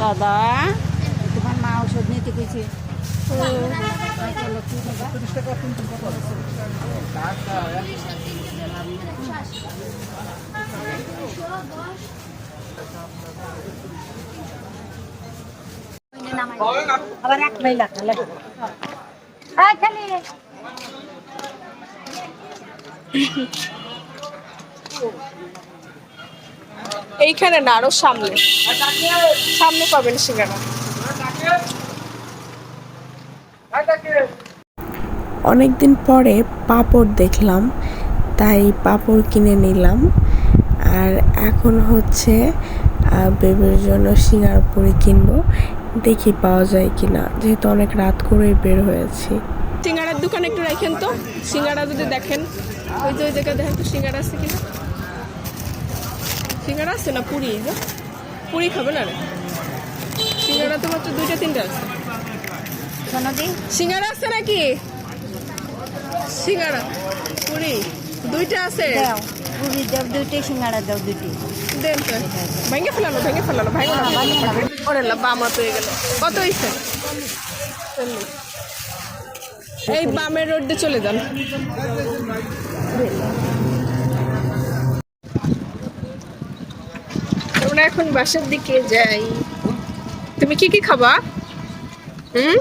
দাদা তোমার মা ওষুধ নিতে গেছে আবার এক মাইলা খালে খালি এইখানে না আরও সামনে। সামনে পাবেন সিঙ্গারা। অনেক দিন পরে পাপড় দেখলাম তাই পাপড় কিনে নিলাম। আর এখন হচ্ছে বেবির জন্য সিঙ্গার পুরি কিনবো। দেখি পাওয়া যায় কিনা যেহেতু অনেক রাত করেই বের হয়েছি। সিঙ্গারার দোকান একটু রাখেন তো। সিঙ্গারা যদি দেখেন ওই যে ওই জায়গায় দেখেন তো সিঙ্গারা আছে কিনা। সিঙ্গারা আছে না পুরি এই যে পুরি খাবে না রে। সিঙ্গারা তো মাত্র দুইটা তিনটা আছে। সিঙ্গারা আছে নাকি? সিঙ্গারা পুরি দুইটা আছে। পুরি দাও দুইটি সিঙ্গাড়া দাও দুইটি। দেন তো। ভেঙে ফেলানো ভেঙে হ্যাঁ, না, ভাঙে। ওরে বামা হয়ে গেল। কত হয়েছে এই বামের রোড দিয়ে চলে যান। আমরা এখন বাসার দিকে যাই। তুমি কি কি খাবা? হুম?